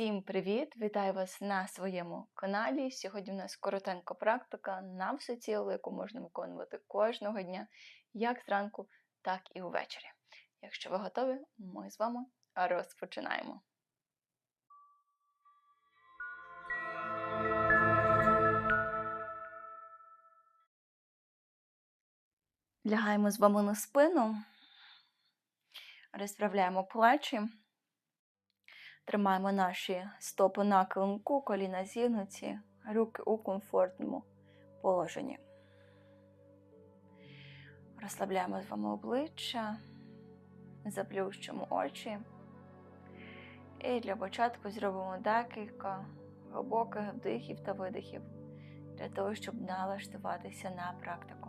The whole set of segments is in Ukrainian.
Всім привіт! Вітаю вас на своєму каналі. Сьогодні у нас коротенька практика на все висоті, яку можна виконувати кожного дня, як зранку, так і увечері. Якщо ви готові, ми з вами розпочинаємо. Лягаємо з вами на спину, розправляємо плечі. Тримаємо наші стопи на килимку, коліна зігнуті, руки у комфортному положенні. Розслабляємо з вами обличчя, заплющимо очі. І для початку зробимо декілька глибоких вдихів та видихів для того, щоб налаштуватися на практику.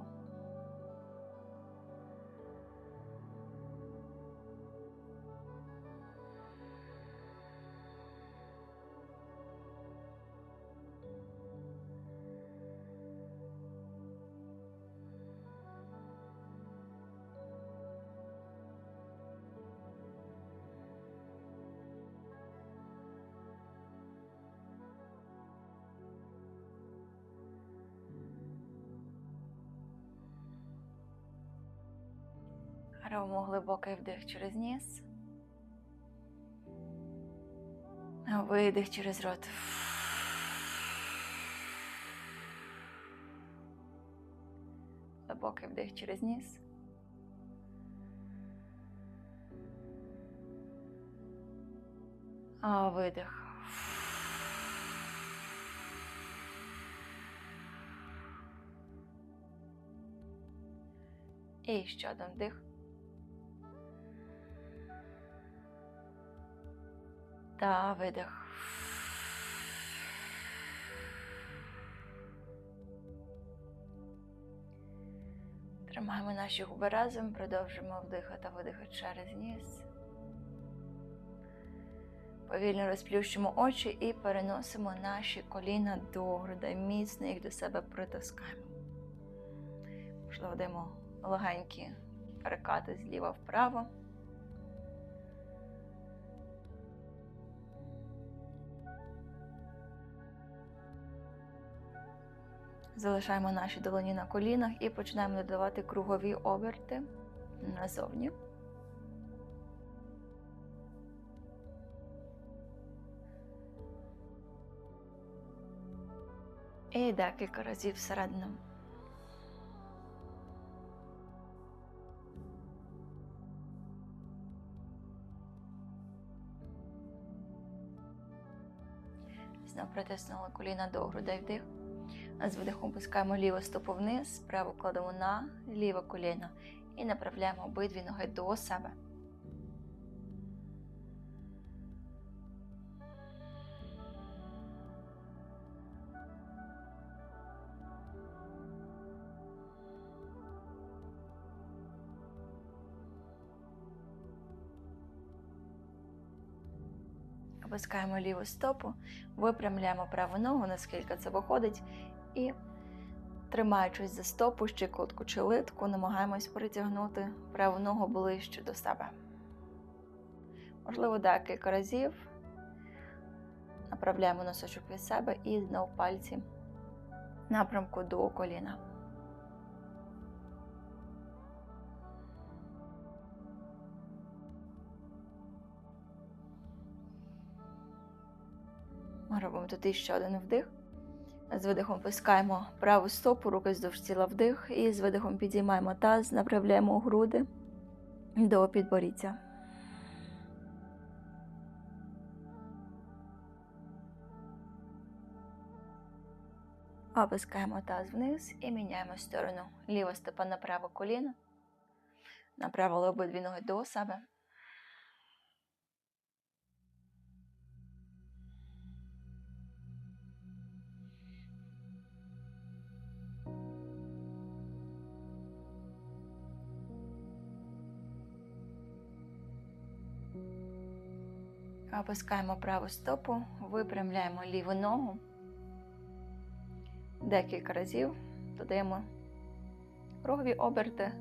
Робимо глибокий вдих через ніс. Видих через рот. Глибокий вдих через ніс. Видих. І ще один вдих. Та видих. Тримаємо наші губи разом, продовжуємо вдихати та видихати через ніс. Повільно розплющимо очі і переносимо наші коліна до грудей, міцно їх до себе притискаємо. Можливо, даємо легенькі перекати зліва вправо. Залишаємо наші долоні на колінах і починаємо додавати кругові оберти назовні. І декілька разів всередину. Знов притиснули коліна до грудей вдих. З видихом пускаємо ліву стопу вниз, праву кладемо на ліве коліно і направляємо обидві ноги до себе. Опускаємо ліву стопу, випрямляємо праву ногу, наскільки це виходить, і, тримаючись за стопу, щиколотку чи литку, намагаємось притягнути праву ногу ближче до себе. Можливо, декілька разів направляємо носочок від себе і знов пальці напрямку до коліна. Ми робимо тут ще один вдих. З видихом пускаємо праву стопу, руки здовж тіла вдих. І з видихом підіймаємо таз, направляємо груди до підборіддя. Опускаємо таз вниз і міняємо сторону. Ліва стопа на праве коліно. Направили обидві ноги до себе. Опускаємо праву стопу, випрямляємо ліву ногу. Декілька разів додаємо кругові оберти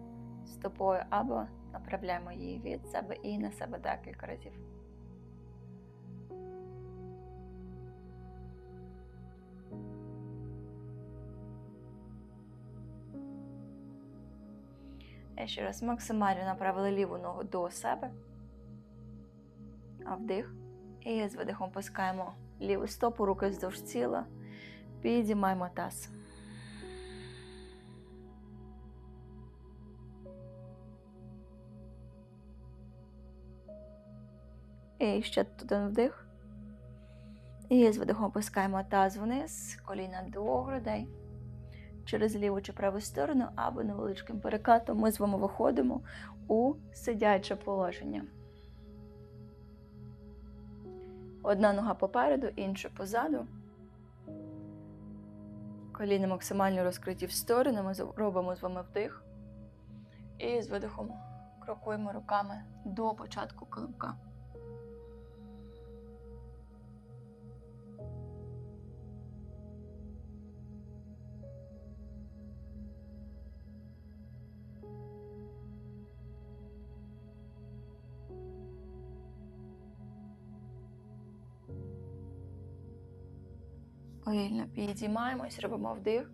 стопою або направляємо її від себе і на себе декілька разів. Ще раз максимально направили ліву ногу до себе. Вдих. І з видихом пускаємо ліву стопу, руки вздовж тіла. Підіймаємо таз. І ще тут один вдих. І з видихом опускаємо таз вниз, коліна до грудей. Через ліву чи праву сторону або невеличким перекатом ми з вами виходимо у сидяче положення. Одна нога попереду, інша позаду. Коліна максимально розкриті в сторони. Ми робимо з вами вдих. І з видихом крокуємо руками до початку килимка. Повільно підіймаємось, робимо вдих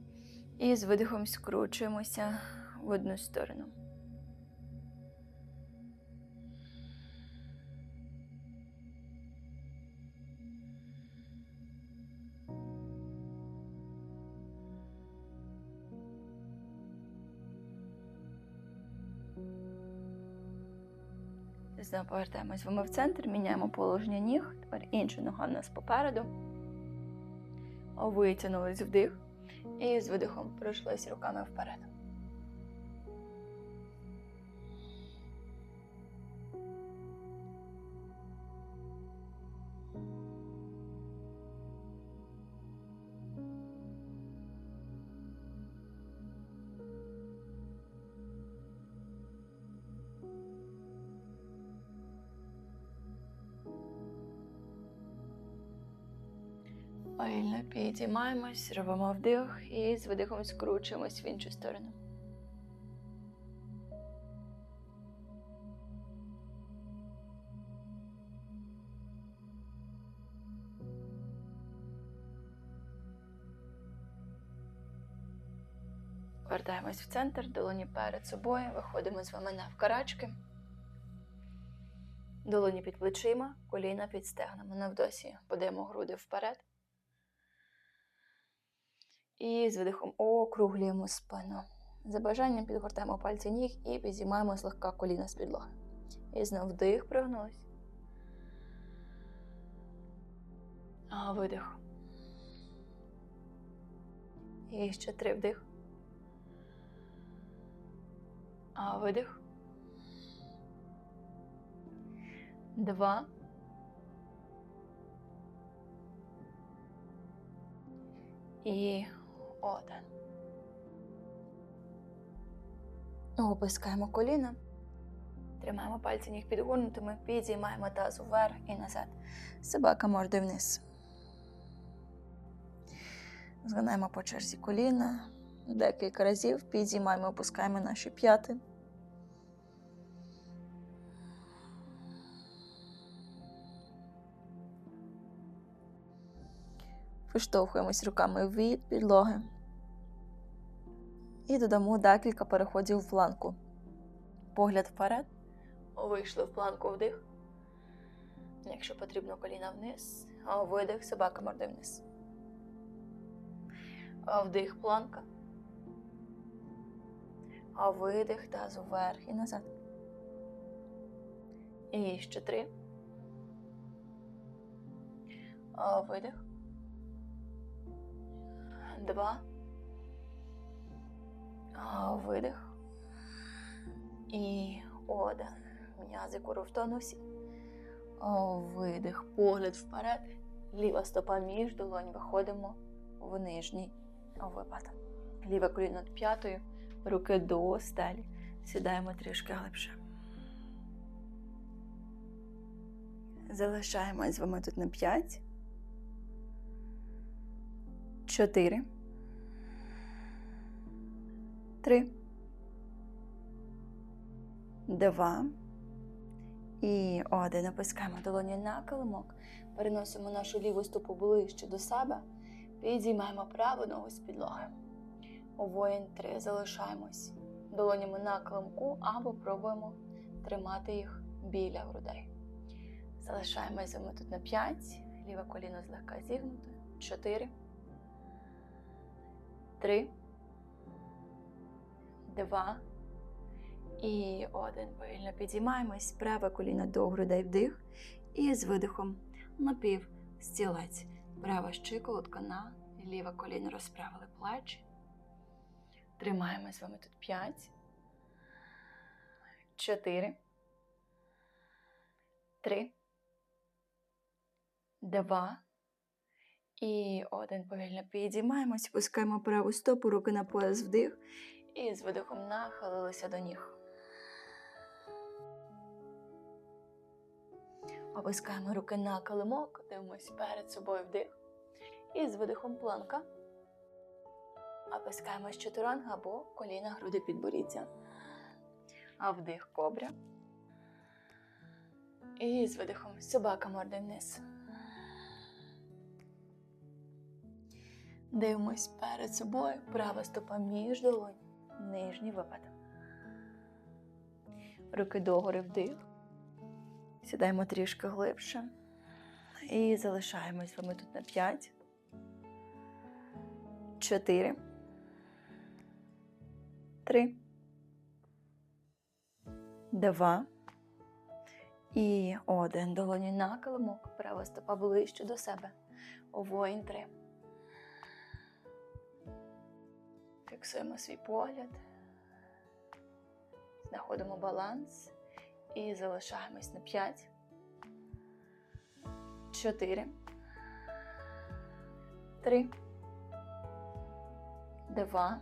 і з видихом скручуємося в одну сторону. Знову повертаємось вами в центр, міняємо положення ніг. Тепер інша нога в нас попереду. Витягнулись вдих і з видихом пройшлися руками вперед. Повільно підіймаємось, робимо вдих і з видихом скручуємось в іншу сторону. Вертаємось в центр, долоні перед собою, виходимо з вами навкарачки. Долоні під плечима, коліна під стегнами. На вдосі подаємо груди вперед. І з видихом округлюємо спину. За бажанням підгортаємо пальці ніг і підіймаємо злегка коліна з підлоги. І знову вдих, прогнулись. А видих. І ще три вдих. А видих. Два. І один. Опускаємо коліна. Тримаємо пальці ніг підгорнутими, підіймаємо таз вверх і назад. Собака мордою вниз. Згинаємо по черзі коліна. Декілька разів підіймаємо, опускаємо наші п'яти. Виштовхуємось руками від підлоги. І додамо декілька переходів в планку. Погляд вперед. Вийшли в планку вдих. Якщо потрібно коліна вниз, видих собака морди вниз. Вдих планка. А видих тазу вверх і назад. І ще три. А видих. Два. Видих. І один. М'язи кору в тонусі. Видих. Погляд вперед. Ліва стопа між долонь. Виходимо в нижній випад. Ліве коліно над п'ятою. Руки до стелі. Сідаємо трішки глибше. Залишаємось з вами тут на 5. 4. Три. Два. І один. Опускаємо долоні на килимок. Переносимо нашу ліву стопу ближче до себе. Підіймаємо праву ногу з підлоги. Воїн три. Залишаємось долонями на килимку або пробуємо тримати їх біля грудей. Залишаємось з вами тут на 5, ліве коліно злегка зігнуте. 4, 3, 2 і 1. Повільно підіймаємось. Праве коліно до грудей вдих. І з видихом напів стілець. Права щиколотка на ліве коліно розправили плечі. Тримаємо з вами тут 5, 4, 3, 2 і один. Повільно підіймаємось, пускаємо праву стопу, руки на пояс вдих. І з видихом нахилилися до ніг. Опускаємо руки на килимок, дивимось перед собою вдих. І з видихом планка. Опускаємось чотиранга або коліна груди підборіддя. А вдих кобря. І з видихом собака морди вниз. Дивимось перед собою, права стопа між долонь, нижній випад. Руки догори вдих. Сідаємо трішки глибше. І залишаємось вами тут на 5, 4, 3, 2 і 1. Долоні на килимок, права стопа ближче до себе. Воїн 3. Фіксуємо свій погляд. Знаходимо баланс. І залишаємось на 5, 4, 3, 2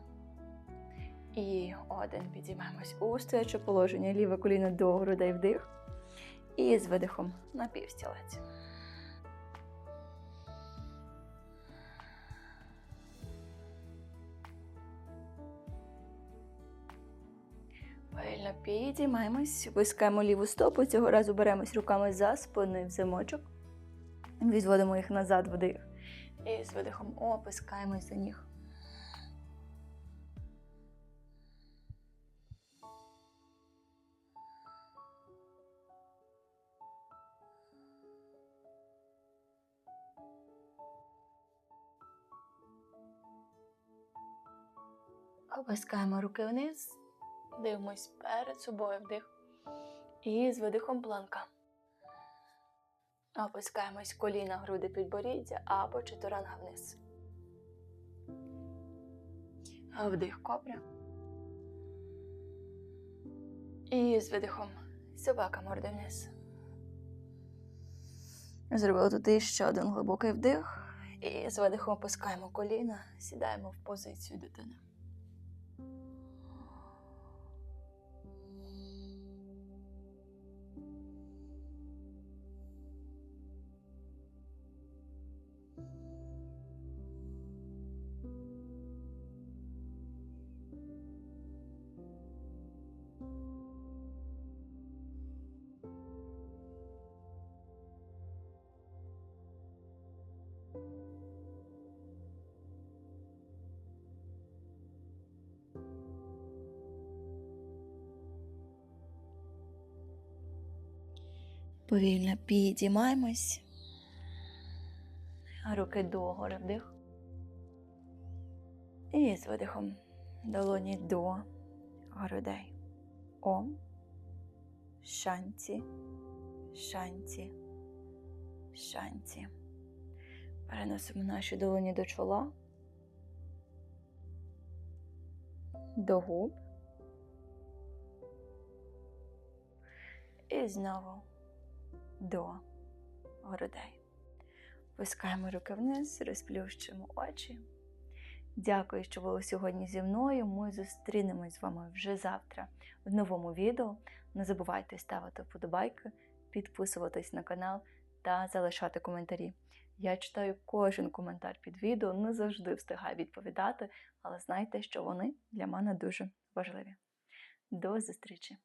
і 1. Підіймаємось у стояче положення. Ліве коліно до грудей вдих. І з видихом на півстілець. Повільно підіймаємось, вискаємо ліву стопу. Цього разу беремось руками за спиною в замочок. Відводимо їх назад вдих. І з видихом опускаємось до ніг. Опускаємо руки вниз. Дивимось перед собою вдих. І з видихом планка. Опускаємось коліна, груди підборіддя або чотиранга вниз. Вдих кобра. І з видихом собака морди вниз. Зробили тут ще один глибокий вдих. І з видихом опускаємо коліна, сідаємо в позицію дитини. Повільно підіймаємось. Руки догори вдих. І з видихом долоні до грудей. Ом. Шанці, шанці, шанці. Переносимо наші долоні до чола, до губ. І знову до грудей. Пускаємо руки вниз, розплющуємо очі. Дякую, що були сьогодні зі мною. Ми зустрінемось з вами вже завтра в новому відео. Не забувайте ставити вподобайки, підписуватись на канал та залишати коментарі. Я читаю кожен коментар під відео, не завжди встигаю відповідати, але знайте, що вони для мене дуже важливі. До зустрічі!